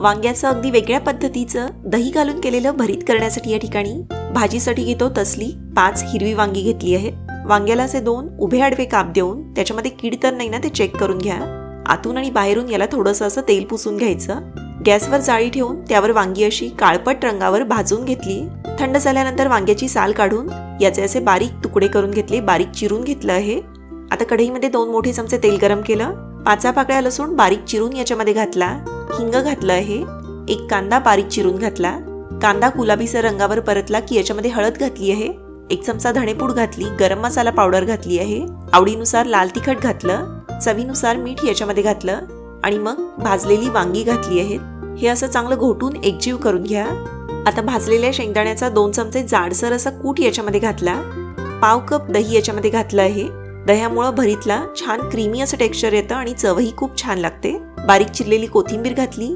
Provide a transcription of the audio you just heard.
वांग्याचं अगदी वेगळ्या पद्धतीचं दही घालून केलेलं भरीत करण्यासाठी या ठिकाणी भाजीसाठी घेतो तसली पाच हिरवी वांगी घेतली आहे. वांग्याला असे दोन उभे आडवे काप देऊन त्याच्यामध्ये कीड तर नाही ना ते चेक करून घ्या. आतून आणि बाहेरून याला थोडंसं असं तेल पुसून घ्यायचं. गॅसवर जाळी ठेवून त्यावर वांगी अशी काळपट रंगावर भाजून घेतली. थंड झाल्यानंतर वांग्याची साल काढून याचे असे बारीक तुकडे करून घेतले बारीक चिरून घेतलं आहे. आता कढईमध्ये दोन मोठे चमचे तेल गरम केलं. पाचा पाकळ्या लसूण बारीक चिरून याच्यामध्ये घातला. हिंग घातलं आहे. एक कांदा बारीक चिरून घातला. कांदा गुलाबीसर रंगावर परतला की याच्यामध्ये हळद घातली आहे. एक चमचा धणेपूड घातली गरम मसाला पावडर घातली आहे. आवडीनुसार लाल तिखट घातलं चवीनुसार मीठ याच्यामध्ये घातलं आणि मग भाजलेली वांगी घातली आहेत हे असं चांगलं घोटून एकजीव करून घ्या. आता भाजलेल्या शेंगदाण्याचा दोन चमचे जाडसर असा कूट याच्यामध्ये घातला. पाव कप दही याच्यामध्ये घातलं आहे. दह्यामुळं भरीतला छान क्रीमी असं टेक्स्चर येतं आणि चवही खूप छान लागते. बारीक चिरलेली कोथिंबीर घातली